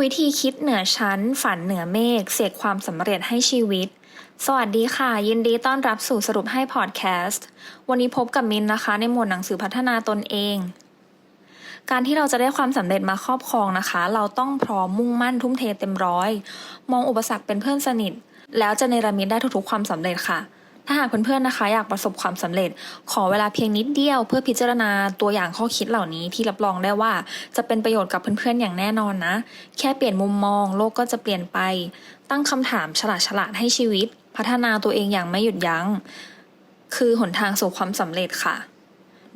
วิธีคิดเหนือชั้น ฝันเหนือเมฆเสกความสำเร็จให้ชีวิต สวัสดีค่ะ ยินดีต้อนรับสู่สรุปให้พอดแคสต์ วันนี้พบกับมินนะคะ ในหมวดหนังสือพัฒนาตนเอง การที่เราจะได้ความสำเร็จมาครอบครองนะคะ เราต้องพร้อมมุ่งมั่นทุ่มเทเต็มร้อย มองอุปสรรคเป็นเพื่อนสนิท แล้วจะเนรมิตได้ทุกๆความสำเร็จค่ะ ถ้าหากเพื่อนๆนะคะ อยากประสบความสำเร็จ ขอเวลาเพียงนิดเดียว เพื่อพิจารณาตัวอย่างข้อคิดเหล่านี้ที่รับรองได้ว่าจะเป็นประโยชน์กับเพื่อนๆอย่างแน่นอนนะ แค่เปลี่ยนมุมมอง โลกก็จะเปลี่ยนไป ตั้งคำถามฉลาดฉลาดๆให้ชีวิต พัฒนาตัวเองอย่างไม่หยุดยัง้ง คือหนทางสู่ความสำเร็จค่ะ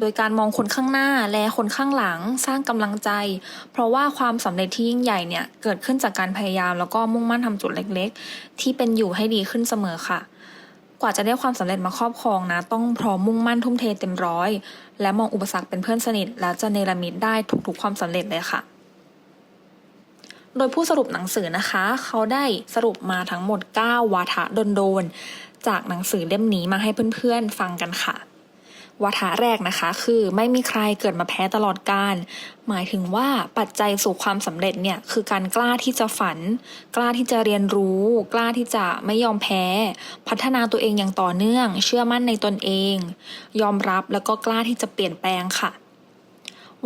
โดยการมองคนข้างหน้าและคนข้างหลังสร้างกำลังใจ เพราะว่าความสำเร็จที่ยิ่งใหญ่เนี่ย เกิดขึ้นจากการพยายามแล้วก็มุ่งมั่นทำจุดเล็กๆ ที่เป็นอยู่ให้ดีขึ้นเสมอค่ะ กว่าจะได้ความสำเร็จมาครอบครองนะ ต้องพร้อมมุ่งมั่นทุ่มเทเต็มร้อย และมองอุปสรรคเป็นเพื่อนสนิท แล้วจะเนรมิตได้ทุกๆความสำเร็จเลยค่ะ โดยผู้สรุปหนังสือนะคะ เขาได้สรุปมาทั้งหมด 9 วาทะโดนๆจากหนังสือเล่มนี้มาให้เพื่อนๆฟังกันค่ะ วาทะแรกนะคะ คือไม่มีใครเกิดมาแพ้ตลอดกาลหมายถึงว่าปัจจัยสู่ความสำเร็จเนี่ยคือการกล้าที่จะฝัน กล้าที่จะเรียนรู้ กล้าที่จะไม่ยอมแพ้ พัฒนาตัวเองอย่างต่อเนื่อง เชื่อมั่นในตนเอง ยอมรับแล้วก็กล้าที่จะเปลี่ยนแปลงค่ะ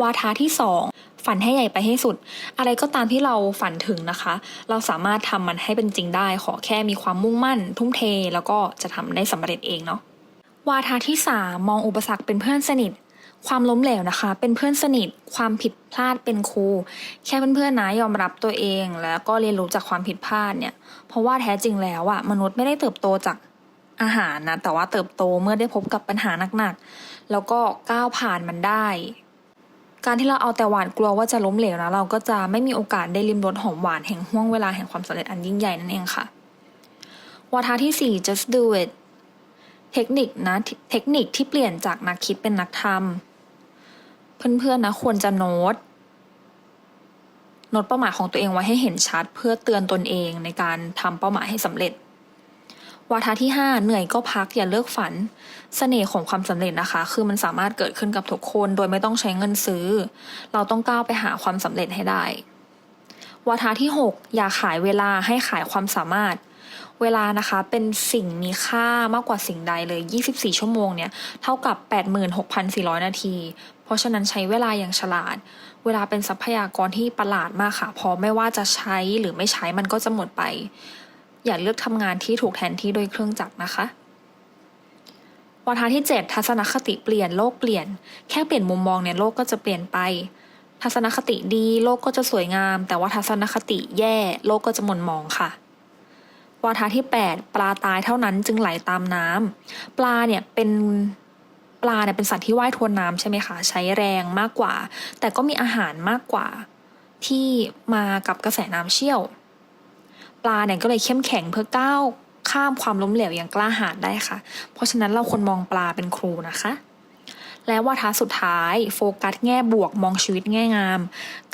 วาทะที่สองฝันให้ใหญ่ไปให้สุด อะไรก็ตามที่เราฝันถึงนะคะ เราสามารถทำมันให้เป็นจริงได้ ขอแค่มีความมุ่งมั่น ทุ่มเท แล้วก็จะทำได้สำเร็จเองเนาะ วาทะที่สามองอุปสรรคเป็นเพื่อนสนิท ความล้มเหลวนะคะ เป็นเพื่อนสนิท ความผิดพลาดเป็นครู แค่เพื่อนๆนะยอมรับตัวเอง แล้วก็เรียนรู้จากความผิดพลาดเนี่ย เพราะว่าแท้จริงแล้วอะมนุษย์ไม่ได้เติบโตจากอาหารนะ แต่ว่าเติบโตเมื่อได้พบกับปัญหาหนักๆ แล้วก็ก้าวผ่านมันได้ การที่เราเอาแต่หวาดกลัวว่าจะล้มเหลวนะ เราก็จะไม่มีโอกาสได้ริมรสหอมหวานแห่งห่วงเวลาแห่งความสำเร็จอันยิ่งใหญ่นั่นเองค่ะวาทะที่สี่ just do it เทคนิคนะเทคนิคที่เปลี่ยนจากนักคิดเป็นนักทำเพื่อนๆนะควรจะโน้ตโน้ตเป้าหมายของตัวเองไว้ให้เห็นชัด เพื่อเตือนตนเองในการทำเป้าหมายให้สำเร็จวาทะที่ 5 เหนื่อยก็พักอย่าเลิกฝันเสน่ห์ของความสำเร็จนะคะ คือมันสามารถเกิดขึ้นกับทุกคน โดยไม่ต้องใช้เงินซื้อ เราต้องก้าวไปหาความสำเร็จให้ได้วาทะที่ 6 อย่าขายเวลาให้ขายความสามารถ เวลานะคะเป็นสิ่งมีค่ามากกว่าสิ่งใดเลย 24 ชั่วโมงเนี่ยเท่ากับ 86,400 นาที เพราะฉะนั้นใช้เวลาอย่างฉลาด เวลาเป็นทรัพยากรที่ประหลาดมากค่ะเพราะไม่ว่าจะใช้หรือไม่ใช้มันก็จะหมดไป อย่าเลือกทำงานที่ถูกแทนที่โดยเครื่องจักรนะคะวาทะที่ 7 ทัศนคติเปลี่ยนโลกเปลี่ยน แค่เปลี่ยนมุมมองเนี่ยโลกก็จะเปลี่ยนไป ทัศนคติดี โลกก็จะสวยงาม แต่ว่าทัศนคติแย่ โลกก็จะหม่นหมองค่ะ วาทะที่ 8 ปลาตายเท่านั้นจึงไหลตามน้ำปลาเนี่ยเป็นปลาเนี่ยเป็นสัตว์ที่ว่ายทวนน้ำใช่ไหมคะใช้แรงมากกว่า แต่ก็มีอาหารมากกว่าที่มากับกระแสน้ำเชี่ยว ปลาเนี่ยก็เลยเข้มแข็งเพื่อก้าวข้ามความล้มเหลวอย่างกล้าหาญได้ค่ะ เพราะฉะนั้นเราควรมองปลาเป็นครูนะคะ และวาทะสุดท้าย โฟกัสแง่บวกมองชีวิตแง่งาม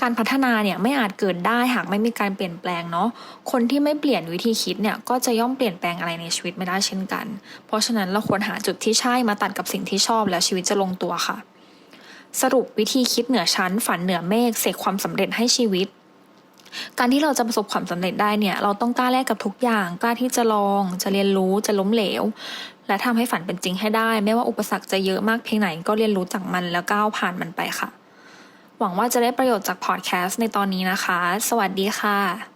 การพัฒนาเนี่ยไม่อาจเกิดได้หากไม่มีการเปลี่ยนแปลงเนาะคนที่ไม่เปลี่ยนวิธีคิดเนี่ยก็จะย่อมเปลี่ยนแปลงอะไรในชีวิตไม่ได้เช่นกัน เพราะฉะนั้นเราควรหาจุดที่ใช่มาตัดกับสิ่งที่ชอบแล้วชีวิตจะลงตัวค่ะ สรุปวิธีคิดเหนือชั้น ฝันเหนือเมฆเสกความสำเร็จให้ชีวิตการที่เราจะประสบความสำเร็จได้เนี่ย เราต้องกล้าแลกกับทุกอย่าง กล้าที่จะลอง จะเรียนรู้ จะล้มเหลว และทำให้ฝันเป็นจริงให้ได้ ไม่ว่าอุปสรรคจะเยอะมากเพียงไหนก็เรียนรู้จากมันแล้วก้าวผ่านมันไปค่ะ หวังว่าจะได้ประโยชน์จากพอดแคสต์ในตอนนี้นะคะ สวัสดีค่ะ